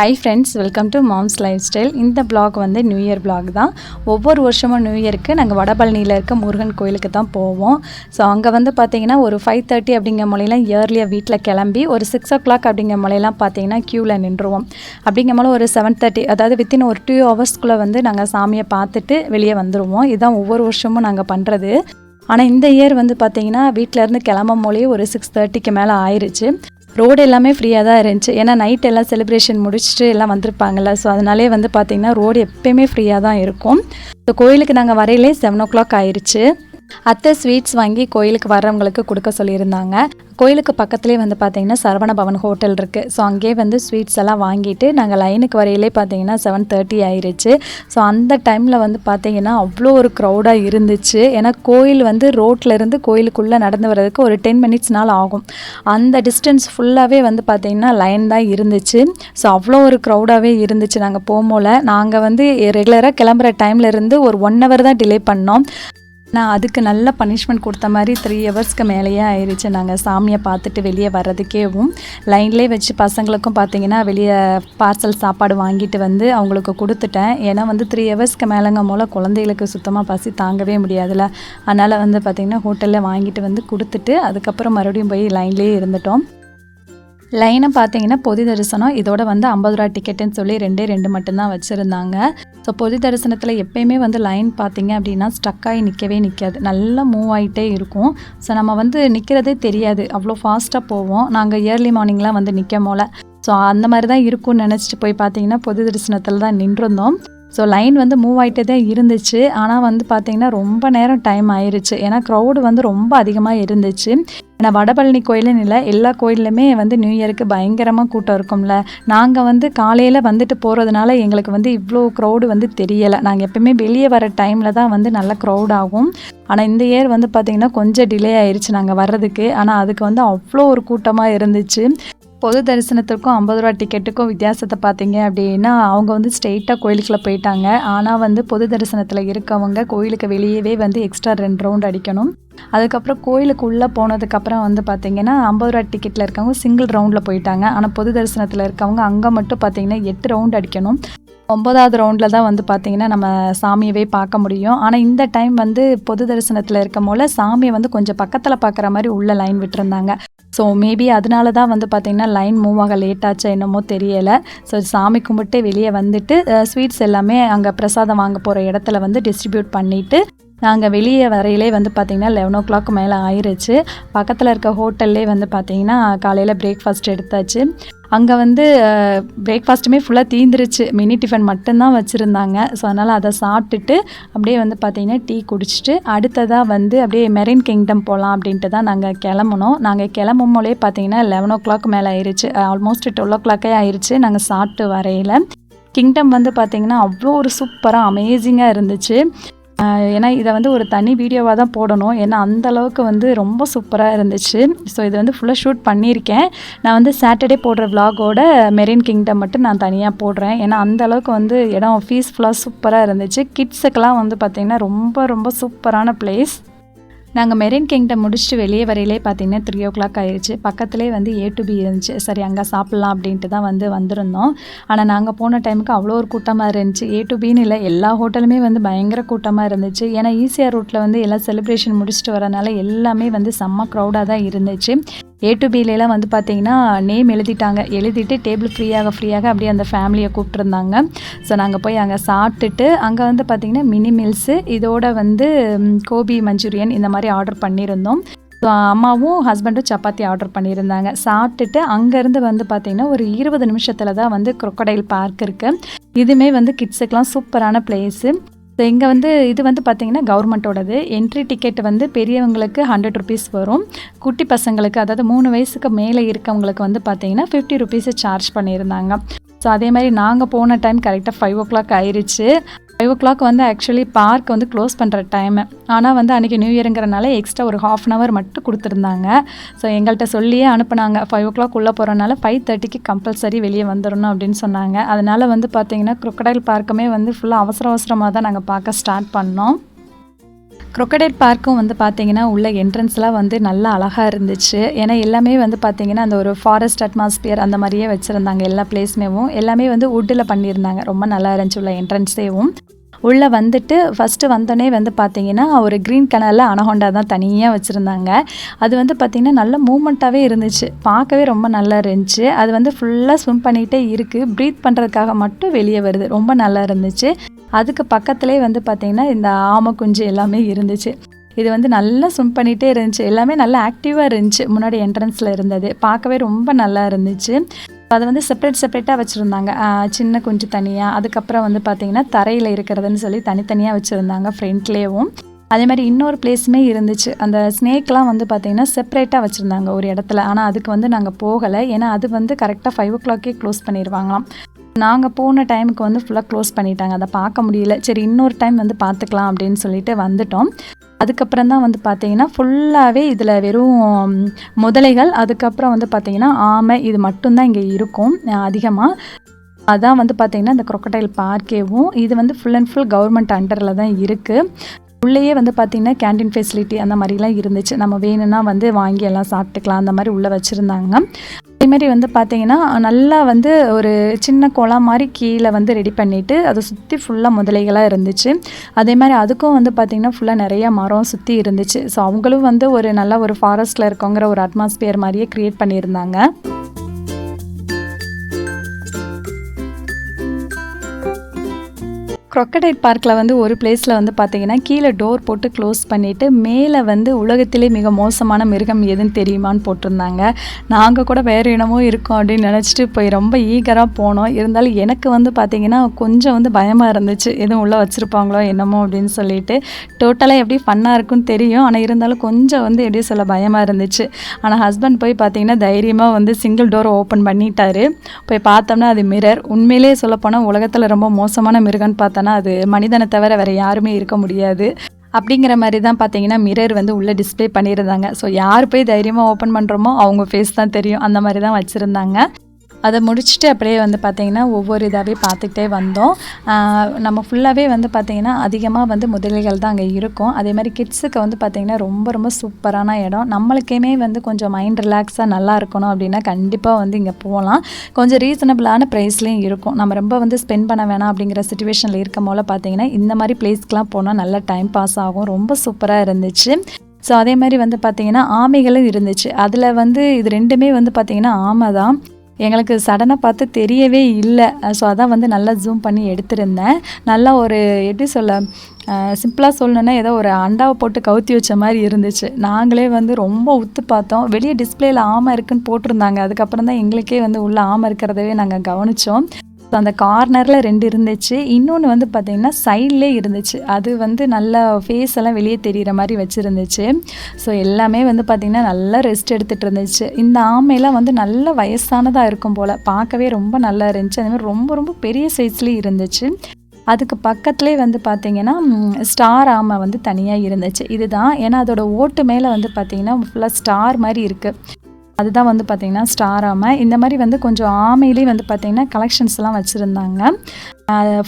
Hi friends welcome to mom's life style இந்த blog வந்து new year blog தான். ஒவ்வொரு வருஷமும் நியூ இயருக்கு நாங்கள் வடபழனியில் இருக்க முருகன் கோயிலுக்கு தான் போவோம். ஸோ அங்கே வந்து பார்த்தீங்கன்னா ஒரு ஃபைவ் தேர்ட்டி அப்படிங்கிற மொழியெலாம் இயர்லியாக வீட்டில் கிளம்பி ஒரு சிக்ஸ் ஓ கிளாக் அப்படிங்கிற மொழியெல்லாம் பார்த்தீங்கன்னா க்யூவில் நின்றுவோம். அப்படிங்கிற மொழி ஒரு செவன் தேர்ட்டி அதாவது வித்தின் ஒரு டூ ஹவர்ஸ்க்குள்ளே வந்து நாங்கள் சாமியை பார்த்துட்டு வெளியே வந்துடுவோம் இதுதான் ஒவ்வொரு வருஷமும் நாங்கள் பண்ணுறது ஆனால் இந்த இயர் வந்து பார்த்தீங்கன்னா வீட்டிலேருந்து கிளம்பும் மொழியே ஒரு சிக்ஸ் தேர்ட்டிக்கு மேலே ஆயிடுச்சு ரோடு எல்லாமே ஃப்ரீயாக தான் இருந்துச்சு. ஏன்னா நைட் எல்லாம் செலிப்ரேஷன் முடிச்சுட்டு எல்லாம் வந்திருப்பாங்கல்ல. ஸோ அதனாலே வந்து பார்த்திங்கன்னா ரோடு எப்பயுமே ஃப்ரீயாக தான் இருக்கும். ஸோ கோயிலுக்கு நாங்கள் வரையிலே செவன் ஓ கிளாக் ஆயிடுச்சு அத்தை ஸ்வீட்ஸ் வாங்கி கோயிலுக்கு வர்றவங்களுக்கு கொடுக்க சொல்லியிருந்தாங்க. கோயிலுக்கு பக்கத்துலேயே வந்து பார்த்தீங்கன்னா சரவண பவன் ஹோட்டல் இருக்குது ஸோ அங்கேயே வந்து ஸ்வீட்ஸ் எல்லாம் வாங்கிட்டு நாங்கள் லைனுக்கு வரையிலே பார்த்தீங்கன்னா செவன் தேர்ட்டி ஆயிருச்சு. ஸோ அந்த டைமில் வந்து பார்த்தீங்கன்னா அவ்வளோ ஒரு க்ரௌடாக இருந்துச்சு. ஏன்னா கோயில் வந்து ரோட்டில் இருந்து கோயிலுக்குள்ளே நடந்து வர்றதுக்கு ஒரு டென் மினிட்ஸ்னால ஆகும். அந்த டிஸ்டன்ஸ் ஃபுல்லாகவே வந்து பார்த்தீங்கன்னா லைன் தான் இருந்துச்சு. ஸோ அவ்வளோ ஒரு க்ரௌடாகவே இருந்துச்சு. நாங்கள் போகும்போல நாங்கள் வந்து ரெகுலராக கிளம்புற டைம்லேருந்து ஒரு ஒன் ஹவர் தான் டிலே பண்ணோம். நான் அதுக்கு நல்ல பனிஷ்மெண்ட் கொடுத்த மாதிரி த்ரீ ஹவர்ஸ்க்கு மேலேயே ஆயிடுச்சு நாங்கள் சாமியை பார்த்துட்டு வெளியே வர்றதுக்கேவும் லைன்லேயே வச்சு பசங்களுக்கும் பார்த்தீங்கன்னா வெளியே பார்சல் சாப்பாடு வாங்கிட்டு வந்து அவங்களுக்கு கொடுத்துட்டேன். ஏன்னா வந்து த்ரீ ஹவர்ஸ்க்கு மேலேங்க மூல குழந்தைகளுக்கு சுத்தமாக பசி தாங்கவே முடியாதுல்ல. அதனால் வந்து பார்த்திங்கன்னா ஹோட்டலில் வாங்கிட்டு வந்து கொடுத்துட்டு அதுக்கப்புறம் மறுபடியும் போய் லைன்லேயே இருந்துட்டோம். லைனை பார்த்தீங்கன்னா பொது தரிசனம். இதோட வந்து ஐம்பது ரூபா டிக்கெட்டுன்னு சொல்லி ரெண்டே ரெண்டு மட்டும்தான் வச்சுருந்தாங்க. ஸோ பொது தரிசனத்தில் எப்பயுமே வந்து லைன் பார்த்தீங்க அப்படின்னா ஸ்டக் ஆகி நிற்கவே நிற்காது நல்லா மூவ் ஆகிட்டே இருக்கும். ஸோ நம்ம வந்து நிற்கிறதே தெரியாது. அவ்வளோ ஃபாஸ்ட்டாக போவோம். நாங்கள் இயர்லி மார்னிங்லாம் வந்து நிற்க போல ஸோ அந்த மாதிரி தான் இருக்கும்னு நினச்சிட்டு போய் பார்த்தீங்கன்னா பொது தரிசனத்தில் தான் நின்றுருந்தோம். ஸோ லைன் வந்து மூவ் ஆகிட்டே தான் இருந்துச்சு. ஆனால் வந்து பார்த்திங்கன்னா ரொம்ப நேரம் டைம் ஆயிருச்சு. ஏன்னா க்ரௌடு வந்து ரொம்ப அதிகமாக இருந்துச்சு. ஏன்னா வடபழனி கோயிலுன்னு இல்லை எல்லா கோயிலுமே வந்து நியூ இயருக்கு பயங்கரமாக கூட்டம் இருக்கும்ல. நாங்கள் வந்து காலையில் வந்துட்டு போகிறதுனால எங்களுக்கு வந்து இவ்வளோ க்ரௌடு வந்து தெரியலை. நாங்கள் எப்பவுமே வெளியே வர டைமில் தான் வந்து நல்ல க்ரௌட் ஆகும். ஆனால் இந்த இயர் வந்து பார்த்திங்கன்னா கொஞ்சம் டிலே ஆயிடுச்சு நாங்கள் வர்றதுக்கு. ஆனால் அதுக்கு வந்து அவ்வளோ ஒரு கூட்டமாக இருந்துச்சு. பொது தரிசனத்திற்கும் ஐம்பது ரூபா டிக்கெட்டுக்கும் வித்தியாசத்தை பார்த்தீங்க அப்படின்னா அவங்க வந்து ஸ்ட்ரெயிட்டாக கோயிலுக்குள்ளே போயிட்டாங்க. ஆனால் வந்து பொது தரிசனத்தில் இருக்கவங்க கோயிலுக்கு வெளியவே வந்து எக்ஸ்ட்ரா ரெண்டு ரவுண்ட் அடிக்கணும். அதுக்கப்புறம் கோயிலுக்கு உள்ளே போனதுக்கப்புறம் வந்து பார்த்தீங்கன்னா ஐம்பது ரூபா டிக்கெட்டில் இருக்கவங்க சிங்கிள் ரவுண்டில் போயிட்டாங்க. ஆனால் பொது தரிசனத்தில் இருக்கவங்க அங்கே மட்டும் பார்த்தீங்கன்னா எட்டு ரவுண்ட் அடிக்கணும். ஒன்பதாவது ரவுண்டில் தான் வந்து பார்த்தீங்கன்னா நம்ம சாமியவே பார்க்க முடியும். ஆனால் இந்த டைம் வந்து பொது தரிசனத்தில் இருக்கும் போல சாமியை வந்து கொஞ்சம் பக்கத்தில் பார்க்குற மாதிரி உள்ள லைன் விட்டுருந்தாங்க. ஸோ மேபி அதனால தான் வந்து பார்த்திங்கன்னா லைன் மூவ் ஆக லேட் என்னமோ தெரியலை. ஸோ சாமி கும்பிட்டு வெளியே வந்துட்டு ஸ்வீட்ஸ் எல்லாமே அங்கே பிரசாதம் வாங்க போகிற இடத்துல வந்து டிஸ்ட்ரிபியூட் பண்ணிவிட்டு நாங்கள் வெளியே வரையிலே வந்து பார்த்திங்கன்னா லெவன் ஓ கிளாக் மேலே ஆயிருச்சு. பக்கத்தில் இருக்க ஹோட்டல்லே வந்து பார்த்திங்கன்னா காலையில் பிரேக்ஃபாஸ்ட் எடுத்தாச்சு. அங்கே வந்து பிரேக்ஃபாஸ்ட்டுமே ஃபுல்லாக தீந்துருச்சு. மினி டிஃபன் மட்டும்தான் வச்சுருந்தாங்க. ஸோ அதனால் அதை சாப்பிட்டுட்டு அப்படியே வந்து பார்த்திங்கன்னா டீ குடிச்சிட்டு அடுத்ததாக வந்து அப்படியே மெரின் கிங்டம் போகலாம் அப்படின்ட்டு தான் நாங்கள் கிளம்புனோம். நாங்கள் கிளம்பும் போலே பார்த்தீங்கன்னா லெவன் ஓ கிளாக் மேலே ஆயிருச்சு. ஆல்மோஸ்ட் டுவெல் ஓ கிளாக்கே ஆயிடுச்சு நாங்கள் சாப்பிட்டு வரையில். கிங்டம் வந்து பார்த்திங்கன்னா அவ்வளோ ஒரு சூப்பராக அமேசிங்காக இருந்துச்சு. ஏன்னா இதை வந்து ஒரு தனி வீடியோவாக தான் போடணும். ஏன்னா அந்த அளவுக்கு வந்து ரொம்ப சூப்பராக இருந்துச்சு. ஸோ இது வந்து ஃபுல்லாக ஷூட் பண்ணியிருக்கேன். நான் வந்து சாட்டர்டே போடுற விலாகோட மெரின் கிங்டம் மட்டும் நான் தனியாக போடுறேன். ஏன்னா அந்த அளவுக்கு வந்து இடம் பீஸ்ஃபுல்லாக சூப்பராக இருந்துச்சு. கிட்ஸுக்கெல்லாம் வந்து பார்த்திங்கன்னா ரொம்ப ரொம்ப சூப்பரான பிளேஸ் நாங்கள் மெரின் கிங்டம் முடிச்சுட்டு வெளியே வரையிலே பார்த்தீங்கன்னா த்ரீ ஓ கிளாக் ஆயிடுச்சு பக்கத்துலேயே வந்து ஏ டு பி இருந்துச்சு. சரி அங்கே சாப்பிட்லாம் அப்படின்ட்டு தான் வந்து வந்திருந்தோம். ஆனால் நாங்கள் போன டைமுக்கு அவ்வளோ ஒரு கூட்டமாக இருந்துச்சு. ஏ டு பின்னு இல்லை எல்லா ஹோட்டலுமே வந்து பயங்கர கூட்டமாக இருந்துச்சு. ஏன்னா ஈசிஆர் ரூட்டில் வந்து எல்லாம் செலிப்ரேஷன் முடிச்சுட்டு வரனால எல்லாமே வந்து செம்ம க்ரௌடாக தான் இருந்துச்சு. ஏ டு பிலெலாம் வந்து பார்த்தீங்கன்னா நேம் எழுதிட்டாங்க. எழுதிட்டு டேபிள் ஃப்ரீயாக ஃப்ரீயாக அப்படியே அந்த ஃபேமிலியை கூப்பிட்ருந்தாங்க ஸோ நாங்கள் போய் அங்கே சாப்பிட்டுட்டு அங்கே வந்து பார்த்திங்கன்னா மினி மீல்ஸு இதோட வந்து கோபி மஞ்சூரியன் இந்த மாதிரி ஆர்டர் பண்ணியிருந்தோம். ஸோ அம்மாவும் ஹஸ்பண்டும் சப்பாத்தி ஆர்டர் பண்ணியிருந்தாங்க. சாப்பிட்டுட்டு அங்கேருந்து வந்து பார்த்திங்கன்னா ஒரு இருபது நிமிஷத்தில் தான் வந்து குரொக்கடைல் பார்க் இருக்குது இதுவுமே வந்து கிட்ஸுக்கெலாம் சூப்பரான பிளேஸு இங்கே வந்து இது வந்து பார்த்திங்கன்னா கவர்மெண்ட்டோடது என்ட்ரி டிக்கெட் வந்து பெரியவங்களுக்கு ஹண்ட்ரட் ருபீஸ் வரும். குட்டி பசங்களுக்கு அதாவது மூணு வயசுக்கு மேலே இருக்கவங்களுக்கு வந்து பார்த்திங்கன்னா ஃபிஃப்டி ருபீஸை சார்ஜ் பண்ணியிருந்தாங்க. ஸோ அதே மாதிரி நாங்கள் போன டைம் கரெக்டாக ஃபைவ் ஓ கிளாக் ஆயிடுச்சு ஃபைவ் ஓ கிளாக் வந்து ஆக்சுவலி பார்க் வந்து க்ளோஸ் பண்ணுற டைமு ஆனால் வந்து அன்றைக்கி நியூ இயருங்கிறனால எக்ஸ்ட்ரா ஒரு ஹாஃப் அன் ஹவர் மட்டும் கொடுத்துருந்தாங்க. ஸோ எங்கள்கிட்ட சொல்லியே அனுப்புனாங்க. ஃபைவ் ஓ கிளாக் உள்ளே போகிறனால ஃபைவ் தேர்ட்டிக்கு கம்பல்சரி வெளியே வந்துடணும் அப்படின்னு சொன்னாங்க. அதனால் வந்து பார்த்திங்கன்னா குரொக்கடைல் பார்க்குமே வந்து ஃபுல்லாக அவசர அவசரமாக தான் நாங்கள் பார்க்க ஸ்டார்ட் பண்ணோம். Crocodile பார்க்கும் வந்து பார்த்தீங்கன்னா உள்ள என்ட்ரன்ஸ்லாம் வந்து நல்லா அழகாக இருந்துச்சு. ஏன்னா எல்லாமே வந்து பார்த்தீங்கன்னா அந்த ஒரு ஃபாரஸ்ட் அட்மாஸ்பியர் அந்த மாதிரியே வச்சுருந்தாங்க எல்லா பிளேஸ்மேவும் எல்லாமே வந்து வுட்டில் பண்ணியிருந்தாங்க. ரொம்ப நல்லா இருந்துச்சு உள்ள என்ட்ரன்ஸேவும் உள்ளே வந்துட்டு ஃபஸ்ட்டு வந்தோடனே வந்து பார்த்தீங்கன்னா ஒரு க்ரீன் கலரில் அனஹோண்டா தான் தனியாக வச்சுருந்தாங்க. அது வந்து பார்த்திங்கன்னா நல்ல மூமெண்ட்டாகவே இருந்துச்சு. பார்க்கவே ரொம்ப நல்லா இருந்துச்சு. அது வந்து ஃபுல்லாக ஸ்விம் பண்ணிகிட்டே இருக்குது ப்ரீத் பண்ணுறதுக்காக மட்டும் வெளியே வருது. ரொம்ப நல்லா இருந்துச்சு. அதுக்கு பக்கத்துலேயே வந்து பார்த்திங்கன்னா இந்த ஆமை குஞ்சு எல்லாமே இருந்துச்சு. இது வந்து நல்லா ஸ்விம் பண்ணிகிட்டே இருந்துச்சு. எல்லாமே நல்லா ஆக்டிவாக இருந்துச்சு. முன்னாடி என்ட்ரன்ஸில் இருந்தது. பார்க்கவே ரொம்ப நல்லா இருந்துச்சு. அதை வந்து செப்பரேட் செப்பரேட்டாக வச்சுருந்தாங்க. சின்ன குஞ்சு தனியாக அதுக்கப்புறம் வந்து பார்த்திங்கன்னா தரையில் இருக்கிறதுன்னு சொல்லி தனித்தனியாக வச்சுருந்தாங்க ஃப்ரண்ட்லேயும் அதே மாதிரி இன்னொரு பிளேஸுமே இருந்துச்சு. அந்த ஸ்னேக்லாம் வந்து பார்த்திங்கன்னா செப்பரேட்டாக வச்சுருந்தாங்க ஒரு இடத்துல. ஆனால் அதுக்கு வந்து நாங்கள் போகலை. ஏன்னா அது வந்து கரெக்டாக ஃபைவ் ஓ கிளாக்கே க்ளோஸ் பண்ணிடுவாங்களாம் நாங்கள் போன டைமுக்கு வந்து ஃபுல்லாக க்ளோஸ் பண்ணிட்டாங்க. அதை பார்க்க முடியல. சரி இன்னொரு டைம் வந்து பார்த்துக்கலாம் அப்படின்னு சொல்லிட்டு வந்துட்டோம். அதுக்கப்புறம் தான் வந்து பார்த்தீங்கன்னா ஃபுல்லாகவே இதில் வெறும் முதலைகள். அதுக்கப்புறம் வந்து பார்த்திங்கன்னா ஆமை இது மட்டும்தான் இங்கே இருக்கும் அதிகமாக அதான் வந்து பார்த்திங்கன்னா இந்த குரொக்கடைல் பார்க்கேவும் இது வந்து ஃபுல் அண்ட் ஃபுல் கவர்மெண்ட் அண்டரில் தான் இருக்குது உள்ளேயே வந்து பார்த்திங்கன்னா கேண்டீன் ஃபெசிலிட்டி அந்த மாதிரிலாம் இருந்துச்சு. நம்ம வேணும்னா வந்து வாங்கி எல்லாம் சாப்பிட்டுக்கலாம் அந்த மாதிரி உள்ளே வச்சுருந்தாங்க. அதேமாரி வந்து பார்த்திங்கன்னா நல்லா வந்து ஒரு சின்ன குளம் மாதிரி கீழே வந்து ரெடி பண்ணிவிட்டு அதை சுற்றி ஃபுல்லாக முதலைகளாக இருந்துச்சு. அதே மாதிரி அதுக்கும் வந்து பார்த்திங்கன்னா ஃபுல்லாக நிறைய மரம் சுற்றி இருந்துச்சு. ஸோ அவங்களும் வந்து ஒரு நல்ல ஒரு ஃபாரஸ்ட்டில் இருக்கோங்கிற ஒரு அட்மாஸ்பியர் மாதிரியே க்ரியேட் பண்ணியிருந்தாங்க. க்ரொக்கடைட் பார்க்கில் வந்து ஒரு பிளேஸில் வந்து பார்த்தீங்கன்னா கீழே டோர் போட்டு க்ளோஸ் பண்ணிவிட்டு மேலே வந்து உலகத்திலே மிக மோசமான மிருகம் எதுன்னு தெரியுமான்னு போட்டிருந்தாங்க. நாங்கள் கூட வேறு இனமோ இருக்கோம் அப்படின்னு நினச்சிட்டு போய் ரொம்ப ஈகராக போனோம். இருந்தாலும் எனக்கு வந்து பார்த்திங்கன்னா கொஞ்சம் வந்து பயமாக இருந்துச்சு. எதுவும் உள்ளே வச்சுருப்பாங்களோ என்னமோ அப்படின்னு சொல்லிட்டு. டோட்டலாக எப்படி ஃபன்னாக இருக்குன்னு தெரியும். ஆனால் இருந்தாலும் கொஞ்சம் வந்து எப்படி சொல்ல பயமாக இருந்துச்சு. ஆனால் ஹஸ்பண்ட் போய் பார்த்தீங்கன்னா தைரியமாக வந்து சிங்கிள் டோர் ஓப்பன் பண்ணிட்டாரு. போய் பார்த்தோம்னா அது மிரர் உண்மையிலேயே சொல்லப்போனால் உலகத்தில் ரொம்ப மோசமான மிருகன்னு பார்த்தோன்னா அது மனிதனை தவிர வேறு யாருமே இருக்க முடியாது. அப்படிங்கிற மாதிரி தான் பார்த்தீங்கன்னா மிரர் வந்து உள்ளே டிஸ்பிளே பண்ணியிருந்தாங்க. ஸோ யார் போய் தைரியமாக ஓப்பன் பண்ணுறோமோ அவங்க ஃபேஸ் தான் தெரியும். அந்த மாதிரி தான் வச்சுருந்தாங்க. அதை முடிச்சுட்டு அப்படியே வந்து பார்த்திங்கன்னா ஒவ்வொரு இதாகவே பார்த்துக்கிட்டே வந்தோம். நம்ம ஃபுல்லாகவே வந்து பார்த்திங்கன்னா அதிகமாக வந்து முதலிகள் தான் அங்கே இருக்கும். அதே மாதிரி கிட்ஸுக்கு வந்து பார்த்திங்கன்னா ரொம்ப ரொம்ப சூப்பரான இடம். நம்மளுக்குமே வந்து கொஞ்சம் மைண்ட் ரிலாக்ஸாக நல்லா இருக்கணும் அப்படின்னா கண்டிப்பாக வந்து இங்கே போகலாம். கொஞ்சம் ரீசனபிளான ப்ரைஸ்லேயும் இருக்கும். நம்ம ரொம்ப வந்து ஸ்பெண்ட் பண்ண வேணாம் அப்படிங்கிற சுச்சுவேஷனில் இருக்கும் போல பார்த்திங்கன்னா இந்த மாதிரி பிளேஸ்க்கெலாம் போனால் நல்லா டைம் பாஸ் ஆகும். ரொம்ப சூப்பராக இருந்துச்சு. ஸோ அதே மாதிரி வந்து பார்த்திங்கன்னா ஆமைகளும் இருந்துச்சு. அதில் வந்து இது ரெண்டுமே வந்து பார்த்திங்கன்னா ஆமை தான். எங்களுக்கு சடனாக பார்த்து தெரியவே இல்லை. ஸோ அதான் வந்து நல்லா ஜூம் பண்ணி எடுத்திருந்தேன். நல்லா ஒரு எப்படி சொல்ல சிம்பிளாக சொல்லணுன்னா ஏதோ ஒரு அண்டாவை போட்டு கவுத்தி வச்ச மாதிரி இருந்துச்சு. நாங்களே வந்து ரொம்ப உத்து பார்த்தோம். வெளியே டிஸ்பிளேயில் ஆமை இருக்குன்னு போட்டிருந்தாங்க. அதுக்கப்புறம் தான் எங்களுக்கே வந்து உள்ளே ஆமை இருக்கிறதவே நாங்கள் கவனித்தோம் ஸோ அந்த கார்னரில் ரெண்டு இருந்துச்சு. இன்னொன்று வந்து பார்த்திங்கன்னா சைட்லேயே இருந்துச்சு. அது வந்து நல்லா ஃபேஸ் எல்லாம் வெளியே தெரிகிற மாதிரி வச்சுருந்துச்சு. ஸோ எல்லாமே வந்து பார்த்திங்கன்னா நல்லா ரெஸ்ட் எடுத்துகிட்டு இருந்துச்சு. இந்த ஆமையெல்லாம் வந்து நல்ல வயசானதாக இருக்கும் போல். பார்க்கவே ரொம்ப நல்லா இருந்துச்சு. அதேமாதிரி ரொம்ப ரொம்ப பெரிய சைஸ்லேயும் இருந்துச்சு. அதுக்கு பக்கத்துலேயே வந்து பார்த்திங்கன்னா ஸ்டார் ஆமை வந்து தனியாக இருந்துச்சு. இதுதான். ஏன்னா அதோட ஓட்டு மேலே வந்து பார்த்திங்கன்னா ஃபுல்லாக ஸ்டார் மாதிரி இருக்குது அதுதான் வந்து பார்த்திங்கன்னா ஸ்டார் ஆமை. இந்த மாதிரி வந்து கொஞ்சம் ஆமையிலே வந்து பார்த்திங்கன்னா கலெக்ஷன்ஸ்லாம் வச்சுருந்தாங்க.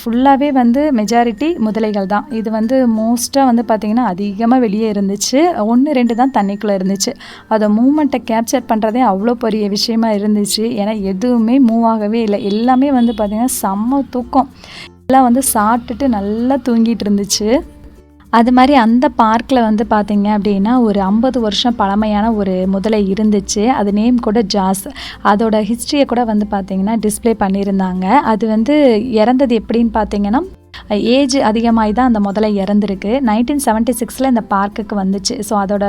ஃபுல்லாகவே வந்து மெஜாரிட்டி முதலைகள் தான். இது வந்து மோஸ்ட்டாக வந்து பார்த்திங்கன்னா அதிகமாக வெளியே இருந்துச்சு. ஒன்று ரெண்டு தான் தண்ணிக்குள்ளே இருந்துச்சு. அதை மூமெண்ட்டை கேப்சர் பண்ணுறதே அவ்வளோ பெரிய விஷயமா இருந்துச்சு. ஏன்னா எதுவுமே மூவ் ஆகவே இல்லை. எல்லாமே வந்து பார்த்திங்கன்னா செம்ம தூக்கம். எல்லாம் வந்து சாப்பிட்டுட்டு நல்லா தூங்கிட்டு இருந்துச்சு. அது மாதிரி அந்த பார்க்கில் வந்து பார்த்தீங்க அப்படின்னா ஒரு ஐம்பது வருஷம் பழமையான ஒரு முதலை இருந்துச்சு. அது நேம் கூட ஜாஸ். அதோட ஹிஸ்ட்ரியை கூட வந்து பார்த்தீங்கன்னா டிஸ்ப்ளே பண்ணியிருந்தாங்க. அது வந்து இறந்தது எப்படின்னு பார்த்தீங்கன்னா ஏஜ் அதிகமாகி தான் அந்த முதல்ல இறந்துருக்கு. நைன்டீன் செவன்ட்டி சிக்ஸில் இந்த பார்க்குக்கு வந்துச்சு. ஸோ அதோட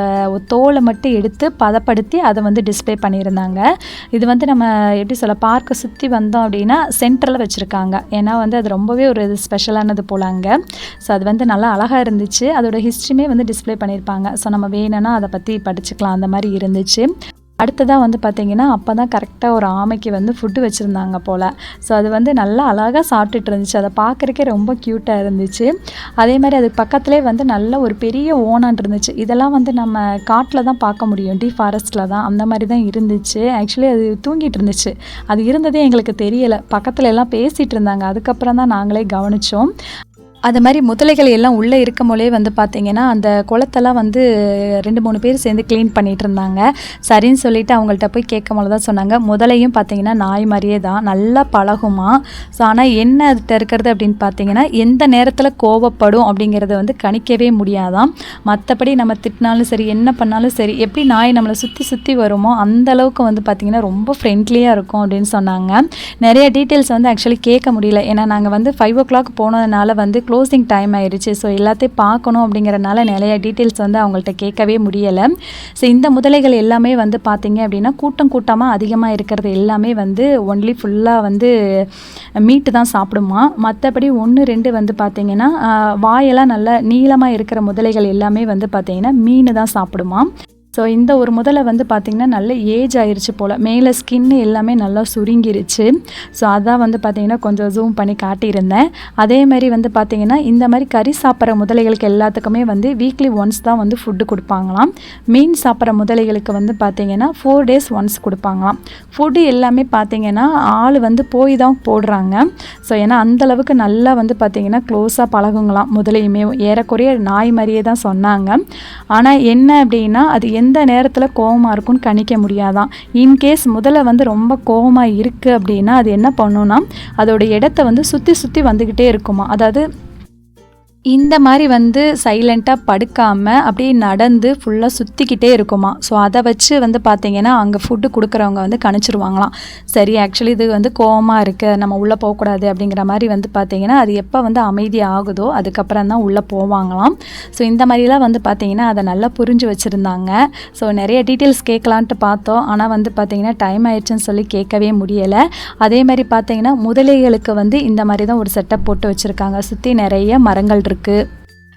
தோலை மட்டும் எடுத்து பதப்படுத்தி அதை வந்து டிஸ்ப்ளே பண்ணியிருந்தாங்க. இது வந்து நம்ம எப்படி சொல்ல பார்க்கை சுற்றி வந்தோம் அப்படின்னா சென்டரில் வச்சுருக்காங்க. ஏன்னா வந்து அது ரொம்பவே ஒரு ஸ்பெஷலானது போல் அங்கே. ஸோ அது வந்து நல்லா அழகாக இருந்துச்சு. அதோட ஹிஸ்ட்ரியுமே வந்து டிஸ்ப்ளே பண்ணியிருப்பாங்க. ஸோ நம்ம வேணும்னா அதை பற்றி படிச்சுக்கலாம். அந்த மாதிரி இருந்துச்சு. அடுத்ததாக வந்து பார்த்திங்கன்னா அப்போ தான் கரெக்டாக ஒரு ஆமைக்கு வந்து ஃபுட்டு வச்சுருந்தாங்க போல். ஸோ அது வந்து நல்லா அழகாக சாப்பிட்டுட்டு இருந்துச்சு. அதை பார்க்குறக்கே ரொம்ப க்யூட்டாக இருந்துச்சு. அதே மாதிரி அதுக்கு பக்கத்துலேயே வந்து நல்ல ஒரு பெரிய ஓனான் இருந்துச்சு. இதெல்லாம் வந்து நம்ம காட்டில் தான் பார்க்க முடியும். டீ ஃபாரஸ்ட்டில் தான். அந்த மாதிரி தான் இருந்துச்சு. ஆக்சுவலி அது தூங்கிட்டு இருந்துச்சு. அது இருந்ததே எங்களுக்கு தெரியலை. பக்கத்தில் எல்லாம் பேசிகிட்டு இருந்தாங்க. அதுக்கப்புறம் தான் நாங்களே கவனித்தோம் அது மாதிரி முதலைகள் எல்லாம் உள்ளே இருக்கும் போலே வந்து பார்த்திங்கன்னா அந்த குளத்தெல்லாம் வந்து ரெண்டு மூணு பேர் சேர்ந்து க்ளீன் பண்ணிகிட்டு இருந்தாங்க. சரின்னு சொல்லிவிட்டு அவங்கள்ட்ட போய் கேட்க தான் சொன்னாங்க. முதலையும் பார்த்திங்கன்னா நாய் மாதிரியே தான். நல்லா பழகுமா? ஸோ ஆனால் என்ன அதுகிட்ட இருக்கிறது அப்படின்னு பார்த்தீங்கன்னா எந்த நேரத்தில் கோவப்படும் அப்படிங்கிறத வந்து கணிக்கவே முடியாதாம். மற்றபடி நம்ம திட்டினாலும் சரி என்ன பண்ணாலும் சரி எப்படி நாய் நம்மளை சுற்றி சுற்றி வருமோ அந்த அளவுக்கு வந்து பார்த்திங்கன்னா ரொம்ப ஃப்ரெண்ட்லியாக இருக்கும் அப்படின்னு சொன்னாங்க. நிறைய டீட்டெயில்ஸ் வந்து ஆக்சுவலி கேட்க முடியல. ஏன்னா நாங்கள் வந்து ஃபைவ் ஓ கிளாக் போனதுனால வந்து க்ளோசிங் டைம் ஆயிடுச்சு ஸோ எல்லாத்தையும் பார்க்கணும் அப்படிங்கிறனால நிறைய டீட்டெயில்ஸ் வந்து அவங்கள்ட்ட கேட்கவே முடியலை. ஸோ இந்த முதலைகள் எல்லாமே வந்து பார்த்திங்க அப்படின்னா கூட்டம் கூட்டமாக அதிகமாக இருக்கிறது எல்லாமே வந்து ஒன்லி ஃபுல்லாக வந்து மீட்டு தான் சாப்பிடுமா? மற்றபடி ஒன்று ரெண்டு வந்து பார்த்திங்கன்னா வாயெல்லாம் நல்லா நீளமாக இருக்கிற முதலைகள் எல்லாமே வந்து பார்த்திங்கன்னா மீன் தான் சாப்பிடுமா? ஸோ இந்த ஒரு முதலை வந்து பார்த்திங்கன்னா நல்ல ஏஜ் ஆயிடுச்சு போல். மேலே ஸ்கின்னு எல்லாமே நல்லா சுருங்கிருச்சு. ஸோ அதான் வந்து பார்த்திங்கன்னா கொஞ்சம் ஜூம் பண்ணி காட்டியிருந்தேன். அதே மாதிரி வந்து பார்த்திங்கன்னா இந்த மாதிரி கறி சாப்பிட்ற முதலைகளுக்கு எல்லாத்துக்குமே வந்து வீக்லி ஒன்ஸ் தான் வந்து ஃபுட்டு கொடுப்பாங்களாம். மீன் சாப்பிட்ற முதலைகளுக்கு வந்து பார்த்திங்கன்னா ஃபோர் டேஸ் ஒன்ஸ் கொடுப்பாங்களாம். ஃபுட்டு எல்லாமே பார்த்திங்கன்னா ஆள் வந்து போய் தான் போடுறாங்க. ஸோ ஏன்னா அந்தளவுக்கு நல்லா வந்து பார்த்திங்கன்னா க்ளோஸாக பழகுங்களாம் முதலையுமே. ஏறக்குறைய நாய் மாதிரியே தான் சொன்னாங்க. ஆனால் என்ன அப்படின்னா அது எந்த நேரத்தில் கோவமாக இருக்கும்னு கணிக்க முடியாதான். இன்கேஸ் முதல்ல வந்து ரொம்ப கோவமாக இருக்குது அப்படின்னா அது என்ன பண்ணுன்னா அதோடய இடத்த வந்து சுற்றி சுற்றி வந்துக்கிட்டே இருக்குமா. அதாவது இந்த மாதிரி வந்து சைலண்ட்டாக படுக்காமல் அப்படியே நடந்து ஃபுல்லாக சுற்றிக்கிட்டே இருக்குமா? ஸோ அதை வச்சு வந்து பார்த்திங்கன்னா அங்கே ஃபுட்டு கொடுக்குறவங்க வந்து கணிச்சிருவாங்களாம். சரி ஆக்சுவலி இது வந்து கோவமாக இருக்குது நம்ம உள்ளே போகக்கூடாது அப்படிங்கிற மாதிரி வந்து பார்த்திங்கன்னா அது எப்போ வந்து அமைதி ஆகுதோ அதுக்கப்புறம் தான் உள்ளே போவாங்களாம். ஸோ இந்த மாதிரிலாம் வந்து பார்த்திங்கன்னா அதை நல்லா புரிஞ்சு வச்சுருந்தாங்க. ஸோ நிறைய டீட்டெயில்ஸ் கேட்கலான்ட்டு பார்த்தோம். ஆனால் வந்து பார்த்திங்கன்னா டைம் ஆயிடுச்சுன்னு சொல்லி கேட்கவே முடியலை. அதே மாதிரி பார்த்திங்கன்னா முதலைகளுக்கு வந்து இந்த மாதிரி தான் ஒரு செட்டப் போட்டு வச்சுருக்காங்க. சுற்றி நிறைய மரங்கள் இருக்குது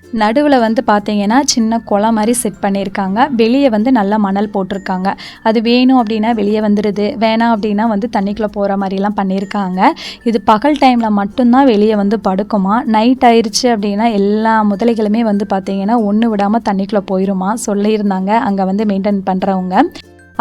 நடுவில் வந்து பார்த்தீங்கன்னா சின்ன குளம் மாதிரி செட் பண்ணியிருக்காங்க வெளியே வந்து நல்லா மணல் போட்டிருக்காங்க. அது வேணும் அப்படின்னா வெளியே வந்துடுது வேணாம் அப்படின்னா வந்து தண்ணிக்குள்ளே போகிற மாதிரிலாம் பண்ணியிருக்காங்க இது பகல் டைமில் மட்டும்தான் வெளியே வந்து படுக்குமா? நைட் ஆயிடுச்சு அப்படின்னா எல்லா முதலைகளுமே வந்து பார்த்தீங்கன்னா ஒன்று விடாமல் தண்ணிக்குள்ளே போயிருமா? சொல்லியிருந்தாங்க. அங்கே வந்து மெயின்டைன் பண்ணுறவங்க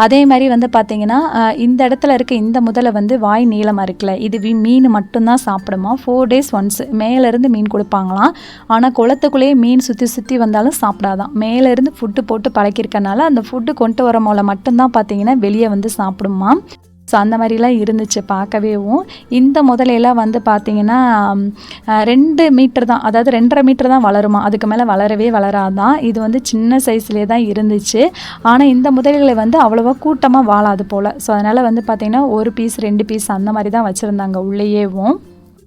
அதே மாதிரி வந்து பார்த்திங்கன்னா இந்த இடத்துல இருக்க இந்த முதலை வந்து வாய் நீளமாக இருக்குல்ல இது மீன் மட்டும்தான் சாப்பிடுமா? ஃபோர் டேஸ் ஒன்ஸ் மேலேருந்து மீன் கொடுப்பாங்களாம். ஆனால் குளத்துக்குள்ளேயே மீன் சுற்றி சுற்றி வந்தாலும் சாப்பிடாதான். மேலேருந்து ஃபுட்டு போட்டு பழக்கிருக்கனால அந்த ஃபுட்டு கொண்டு வர மூலம் மட்டும்தான் பார்த்தீங்கன்னா வெளியே வந்து சாப்பிடுமா ஸோ அந்த மாதிரிலாம் இருந்துச்சு பார்க்கவேவும் இந்த முதலையெல்லாம் வந்து பார்த்திங்கன்னா ரெண்டு மீட்டர் தான் அதாவது ரெண்டரை மீட்டர் தான் வளருமா? அதுக்கு மேலே வளரவே வளராதான் இது வந்து சின்ன சைஸ்லேயே தான் இருந்துச்சு. ஆனால் இந்த முதலைகளை வந்து அவ்வளோவா கூட்டமாக வாழாது போல். ஸோ அதனால் வந்து பார்த்திங்கன்னா ஒரு பீஸ் ரெண்டு பீஸ் அந்த மாதிரி தான் வச்சுருந்தாங்க உள்ளேயேவும்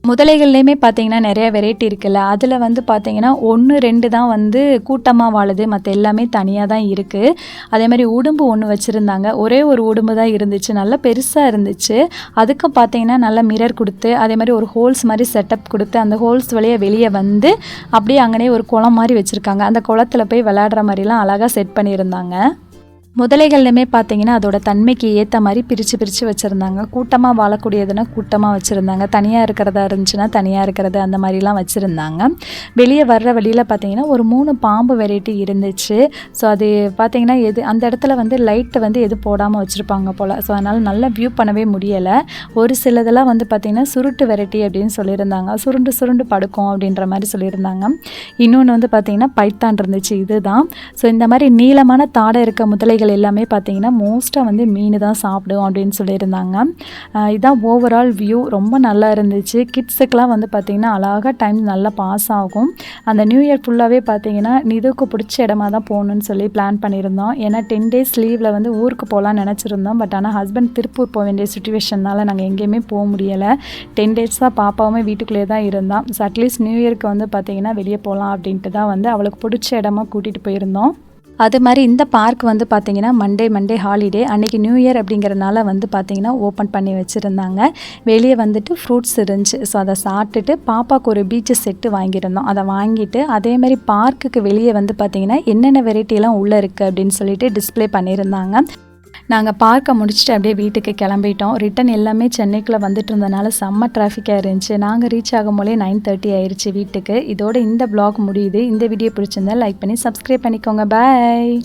முதலைகள்லேயுமே பார்த்தீங்கன்னா நிறைய வெரைட்டி இருக்குல்ல. அதில் வந்து பார்த்தீங்கன்னா ஒன்று ரெண்டு தான் வந்து கூட்டமாக வாழுது. மற்ற எல்லாமே தனியாக தான் இருக்குது அதே மாதிரி உடும்பு ஒன்று வச்சுருந்தாங்க. ஒரே ஒரு உடும்பு தான் இருந்துச்சு. நல்லா பெருசாக இருந்துச்சு. அதுக்கு பார்த்தீங்கன்னா நல்லா மிரர் கொடுத்து அதே மாதிரி ஒரு ஹோல்ஸ் மாதிரி செட்டப் கொடுத்து அந்த ஹோல்ஸ் வழியாக வெளியே வந்து அப்படியே அங்கனே ஒரு குளம் மாதிரி வச்சுருக்காங்க. அந்த குளத்தில் போய் விளையாடுற மாதிரிலாம் அழகாக செட் பண்ணியிருந்தாங்க. முதலைகள்லையுமே பார்த்தீங்கன்னா அதோட தன்மைக்கு ஏற்ற மாதிரி பிரித்து பிரித்து வச்சுருந்தாங்க. கூட்டமாக வாழக்கூடியதுன்னா கூட்டமாக வச்சுருந்தாங்க. தனியாக இருக்கிறதா இருந்துச்சுன்னா தனியாக இருக்கிறது அந்த மாதிரிலாம் வச்சுருந்தாங்க. வெளியே வர்ற வழியில் பார்த்தீங்கன்னா ஒரு மூணு பாம்பு வெரைட்டி இருந்துச்சு. ஸோ அது பார்த்தீங்கன்னா எது அந்த இடத்துல வந்து லைட்டை வந்து எது போடாமல் வச்சுருப்பாங்க போல். ஸோ அதனால் நல்லா வியூ பண்ணவே முடியலை. ஒரு சிலதெல்லாம் வந்து பார்த்திங்கன்னா சுருட்டு வெரைட்டி அப்படின்னு சொல்லியிருந்தாங்க. சுருண்டு சுருண்டு படுக்கும் அப்படின்ற மாதிரி சொல்லியிருந்தாங்க. இன்னொன்று வந்து பார்த்திங்கன்னா பைத்தான் இருந்துச்சு. இதுதான். ஸோ இந்த மாதிரி நீளமான தாடை இருக்க முதலைகள் மக்கள் எல்லாமே பார்த்தீங்கன்னா மோஸ்ட்டாக வந்து மீன் தான் சாப்பிடும் அப்படின்னு சொல்லியிருந்தாங்க. இதுதான் ஓவரால் வியூ ரொம்ப நல்லா இருந்துச்சு. கிட்ஸுக்கெலாம் வந்து பார்த்திங்கன்னா அழகாக டைம் நல்லா பாஸ் ஆகும். அந்த நியூ இயர் ஃபுல்லாகவே பார்த்தீங்கன்னா நிதுக்கு பிடிச்ச இடமா தான் போகணுன்னு சொல்லி பிளான் பண்ணியிருந்தோம். ஏன்னா டென் டேஸ் லீவில் வந்து ஊருக்கு போகலான்னு நினச்சிருந்தோம். பட் ஆனால் ஹஸ்பண்ட் திருப்பூர் போக வேண்டிய சுச்சுவேஷனால் நாங்கள் எங்கேயுமே போக முடியலை. டென் டேஸ் தான் பாப்பாவுமே வீட்டுக்குள்ளே தான் இருந்தான். ஸோ அட்லீஸ்ட் நியூ இயருக்கு வந்து பார்த்திங்கன்னா வெளியே போகலாம் அப்படின்ட்டு தான் வந்து அவளுக்கு பிடிச்ச இடமா கூட்டிகிட்டு போயிருந்தோம். அது மாதிரி இந்த பார்க் வந்து பார்த்திங்கன்னா மண்டே மண்டே ஹாலிடே அன்றைக்கி நியூ இயர் அப்படிங்கிறனால வந்து பார்த்திங்கன்னா ஓப்பன் பண்ணி வச்சுருந்தாங்க. வெளியே வந்துட்டு ஃப்ரூட்ஸ் இருந்துச்சு. ஸோ அதை சாப்பிட்டுட்டு பாப்பாவுக்கு ஒரு பீச்சு செட்டு வாங்கியிருந்தோம். அதை வாங்கிட்டு அதேமாதிரி பார்க்குக்கு வெளியே வந்து பார்த்திங்கன்னா என்னென்ன வெரைட்டியெல்லாம் உள்ளே இருக்குது அப்படின்னு சொல்லிட்டு டிஸ்பிளே பண்ணியிருந்தாங்க. நாங்கள் பார்க்க முடிச்சுட்டு அப்படியே வீட்டுக்கு கிளம்பிட்டோம். ரிட்டன் எல்லாமே சென்னைக்குள்ளே வந்துட்டு இருந்தனால செம்ம டிராஃபிக்காக இருந்துச்சு. நாங்கள் ரீச் ஆகும் போலே நைன் தேர்ட்டி ஆயிடுச்சு வீட்டுக்கு. இதோட இந்த பிளாக் முடியுது. இந்த வீடியோ பிடிச்சிருந்தா லைக் பண்ணி சப்ஸ்கிரைப் பண்ணிக்கோங்க. பாய்